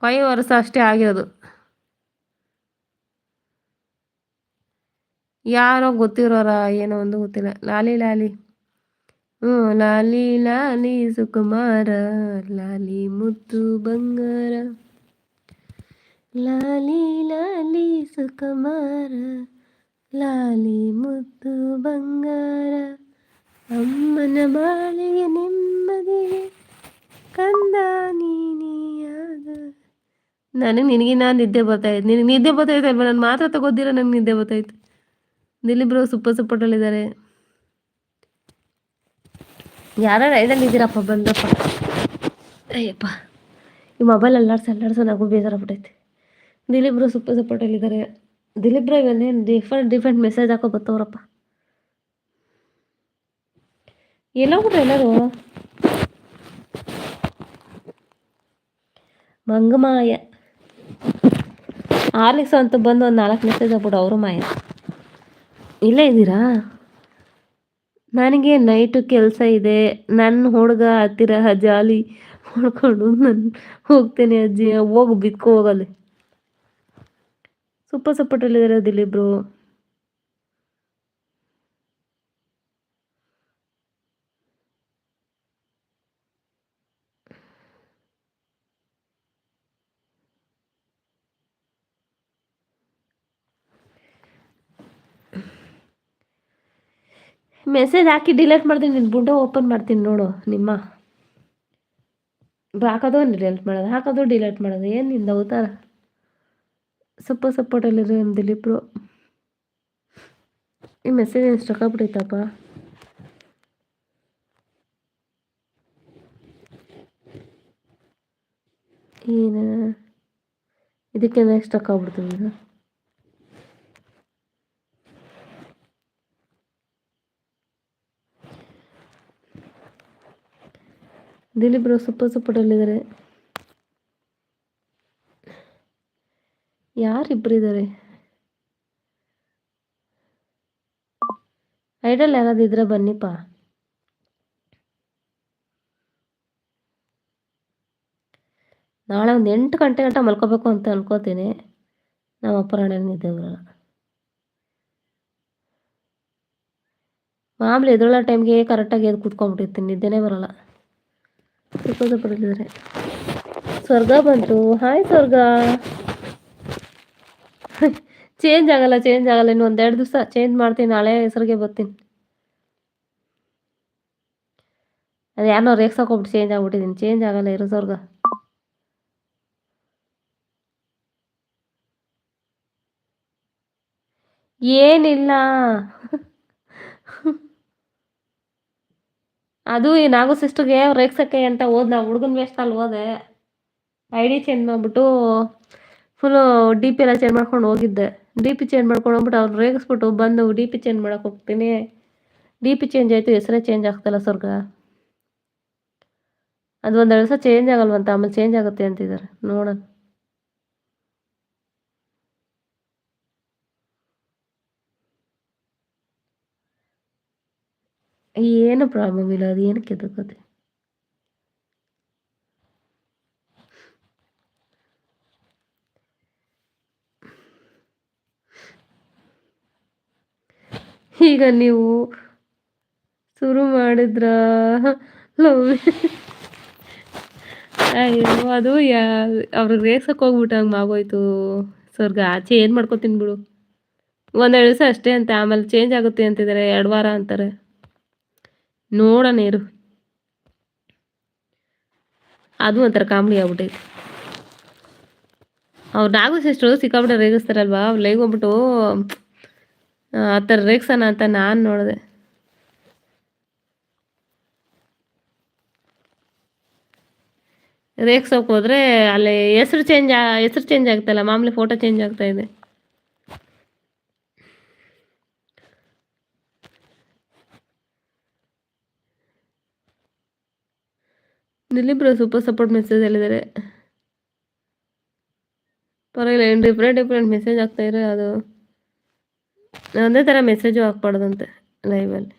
Five ವರ್ಷ ಅಷ್ಟೇ ಆಗಿರೋದು. ಯಾರೋ ಗೊತ್ತಿರೋರ ಏನೋ ಒಂದು ಗೊತ್ತಿಲ್ಲ. ಲಾಲಿ ಲಾಲಿ. ಹ್ಞೂ, ಲಾಲಿ ಲಾಲಿ ಸುಕುಮಾರ, ಲಾಲಿ ಮುತ್ತು ಬಂಗಾರ. ಲಾಲಿ ಲಾಲಿ ಸುಕುಮಾರ, ಲಾಲಿ ಮುತ್ತು ಬಂಗಾರ. ಅಮ್ಮನ ಬಾಳಿಗೆ ನೆಮ್ಮದಿಗೆ ನನಗೆ ನಿನಗಿನ್ನ ನಿದ್ದೆ ಬರ್ತಾಯಿತ್ತು ನಿನಗೆ ನಿದ್ದೆ ಬರ್ತಾಯಿತ್ತು ಅಲ್ವಾ ನಾನು ಮಾತ್ರ ತಗೋದಿರ ನನಗೆ ನಿದ್ದೆ ಬರ್ತಾಯಿತ್ತು ನಿಲ್ಲಿಬ್ರು ಸೂಪರ್ ಸಪೋರ್ಟಲ್ಲಿದ್ದಾರೆ ಯಾರ ರೈಡಲ್ಲಿ ಇದ್ದೀರಪ್ಪ ಬಂದಪ್ಪ? ಅಯ್ಯಪ್ಪ, ಈ ಮೊಬೈಲ್ ಅಲ್ಲಾಡ್ಸ ಅಲ್ಲಾಡ್ಸ ನನಗೂ ಬೇಜಾರಾಗ್ಬಿಟ್ಟೈತೆ ದಿಲೀಪ್ ಬ್ರೋ ಸೂಪರ್ ಸಪೋರ್ಟಲ್ಲಿದ್ದಾರೆ ದಿಲೀಪ್ ಬ್ರೋ ಇವನ್ನೇನು ಡಿಫ್ರೆಂಟ್ ಡಿಫ್ರೆಂಟ್ ಮೆಸೇಜ್ ಹಾಕೋ ಬರ್ತವ್ರಪ್ಪ ಎಲ್ಲೋಗ್ಬಿಟ್ರೆ ಎಲ್ಲರೂ? ಮಂಗಮಾಯ ಆರ್ಲಿಕ್ಸ್ ಅಂತ ಬಂದು ಒಂದು ನಾಲ್ಕು ಮೆಸೇಜ್ ಆಗ್ಬಿಡು ಅವರು ಮಾಯ. ಇಲ್ಲೇ ಇದ್ದೀರಾ? ನನಗೆ ನೈಟು ಕೆಲಸ ಇದೆ ನನ್ನ ಹುಡುಗ ಹತ್ತಿರ ಜಾಲಿ ಹೊಡ್ಕೊಂಡು ನಾನು ಹೋಗ್ತೇನೆ ಅಜ್ಜಿ. ಹೋಗಿ ಬಿದ್ಕೋ ಹೋಗಲ್ಲಿ ಸೂಪರ್ ಸಪೋರ್ಟಲ್ಲಿದ್ದಾರೆ ದಿಲೀಪ್ರು ಮೆಸೇಜ್ ಹಾಕಿ ಡಿಲೀಟ್ ಮಾಡ್ತೀನಿ ನಿನ್ನ ಬುಡ್ಡೋ ಓಪನ್ ಮಾಡ್ತೀನಿ ನೋಡು, ನಿಮ್ಮ. ಹಾಕೋದು ಡಿಲೀಟ್ ಮಾಡೋದು? ಹಾಕೋದು ಡಿಲೀಟ್ ಮಾಡೋದು? ಏನು ನಿಂದ ಅವತಾರ? ಸಪ್ಪ ಸಪೋರ್ಟಲ್ಲಿರೋ ನಮ್ಮ ದಿಲೀಪ್ರು ಈ ಮೆಸೇಜ್ ಏನು ಸ್ಟಕ್ ಆಗ್ಬಿಟ್ಟೈತಪ್ಪ ಏನು? ಇದಕ್ಕೆ ಸ್ಟಕ್ ಆಗ್ಬಿಡ್ತೀನಿ ದಿಲೀಪ್ ಬ್ರೋ ಸೂಪರ್ ಯಾರಿಬ್ರು ಇದ್ದಾರೆ ಐಡಲ್ ಯಾರಾದ್ರು ಇದ್ರೆ ಬನ್ನಿಪ್ಪ. ನಾಳೆ ಒಂದು ಎಂಟು ಗಂಟೆ ಗಂಟೆ ಮಲ್ಕೋಬೇಕು ಅಂತ ಅನ್ಕೋತೀನಿ. ನಮ್ಮ ಅಪ್ಪರಾಣೆ ನಿದ್ದೆ ಮಾಮೂಲಿ ಎದುರಳ ಟೈಮ್ಗೆ ಕರೆಕ್ಟಾಗಿ ಎದ್ದು ಕೂತ್ಕೊಂಡ್ಬಿಟ್ಟಿರ್ತೀನಿ. ನಿದ್ದೆನೇ ಬರಲ್ಲ. ಪಡೆದಿದ್ದಾರೆ. ಸ್ವರ್ಗ ಬಂತು. ಹಾಯ್ ಸ್ವರ್ಗ. ಚೇಂಜ್ ಆಗಲ್ಲ ಚೇಂಜ್ ಆಗಲ್ಲ. ಇನ್ನು ಒಂದೆರಡು ದಿವಸ ಚೇಂಜ್ ಮಾಡ್ತೀನಿ. ನಾಳೆ ಹೆಸರಿಗೆ ಬರ್ತೀನಿ. ಅದು ಯಾರೋ ರೇಕ್ಸಾಕೊಬಿಟ್ಟು ಚೇಂಜ್ ಆಗ್ಬಿಟ್ಟಿದ್ದೀನಿ. ಚೇಂಜ್ ಆಗಲ್ಲ, ಇರೋ ಸ್ವರ್ಗ. ಏನಿಲ್ಲ. ಅದು ಈ ನಾಗು ಸಿಸ್ಟರ್ಗೆ ರೇಕ್ಸಕ್ಕೆ ಅಂತ ಹೋದ್ ನಾವು ಹುಡುಗನ್ ವೇಸ್ಟಲ್ಲಿ ಹೋದೆ. ಐ ಡಿ ಚೇಂಜ್ ಮಾಡಿಬಿಟ್ಟು ಫುಲ್ಲು ಡಿ ಪಿ ಎಲ್ಲ ಚೇಂಜ್ ಮಾಡ್ಕೊಂಡು ಹೋಗಿದ್ದೆ. ಡಿ ಪಿ ಚೇಂಜ್ ಮಾಡ್ಕೊಂಡು ಹೋಗ್ಬಿಟ್ಟು ಅವ್ರು ರೇಗಿಸ್ಬಿಟ್ಟು ಬಂದು ಡಿ ಪಿ ಚೇಂಜ್ ಮಾಡಕ್ಕೆ ಹೋಗ್ತೀನಿ. ಡಿ ಪಿ ಚೇಂಜ್ ಆಯಿತು, ಹೆಸರೇ ಚೇಂಜ್ ಆಗ್ತಲ್ಲ ಸ್ವರ್ಗ ಅದು ಒಂದೆರಡು ದಿವಸ ಚೇಂಜ್ ಆಗಲ್ವಂತ, ಆಮೇಲೆ ಚೇಂಜ್ ಆಗುತ್ತೆ ಅಂತಿದ್ದಾರೆ ನೋಡೋಣ. ಏನು ಪ್ರಾಬ್ಲಮ್ ಇಲ್ಲ, ಅದು ಏನಕ್ಕೆ ಎದಕ್ಕತ್ತೆ ಈಗ ನೀವು ಶುರು ಮಾಡಿದ್ರ? ಲವ್ ಅಯ್ಯೋ, ಅದು ಯಾ, ಅವ್ರಿಗೆ ರೇಸಕ್ಕೆ ಹೋಗ್ಬಿಟ್ಟು ಹಂಗೆ ಮಾಗೋಯ್ತು ಸ್ವರ್ಗ ಆಚೆ ಏನು ಮಾಡ್ಕೊತೀನಿ ಬಿಡು? ಒಂದೆರಡು ದಿವಸ ಅಷ್ಟೇ ಅಂತ, ಆಮೇಲೆ ಚೇಂಜ್ ಆಗುತ್ತೆ ಅಂತಿದ್ದಾರೆ ಎರಡು ವಾರ ಅಂತಾರೆ. ನೋಡೋಣ ಇರು ಅದು ಒಂಥರ ಕಾಮಿಡಿ ಆಗ್ಬಿಟ್ಟೈತೆ. ಅವ್ರು ನಾಗು ಸಿಸ್ಟ್ರು ಸಿಕ್ಕಾಬಿಟ್ಟು ರೇಗಿಸ್ತಾರಲ್ವಾ? ಅವ್ರು ಲೈವ್ ಹೋಗ್ಬಿಟ್ಟು, ಆ ಥರ ರೇಗ್ಸೋಣ ಅಂತ ನಾನು ನೋಡಿದೆ. ರೇಗ್ಸೋಕೆ ಹೋದ್ರೆ ಅಲ್ಲಿ ಹೆಸ್ರು ಚೇಂಜ್ ಹೆಸ್ರು ಚೇಂಜ್ ಆಗ್ತಾಯಿಲ್ಲ ಮಾಮೂಲಿ ಫೋಟೋ ಚೇಂಜ್ ಆಗ್ತಾ ಇದೆ. ದಿಲೀಪ್ರು ಸೂಪರ್ ಸಪೋರ್ಟ್ ಮೆಸೇಜ್ ಹೇಳಿದ್ದಾರೆ ಪರವಾಗಿಲ್ಲ, ಏನು ಡಿಫ್ರೆಂಟ್ ಡಿಫ್ರೆಂಟ್ ಮೆಸೇಜ್ ಆಗ್ತಾಯಿರೋ ಅದು. ಒಂದೇ ಥರ ಮೆಸೇಜು ಹಾಕ್ಬಾರ್ದಂತೆ ಲೈವಲ್ಲಿ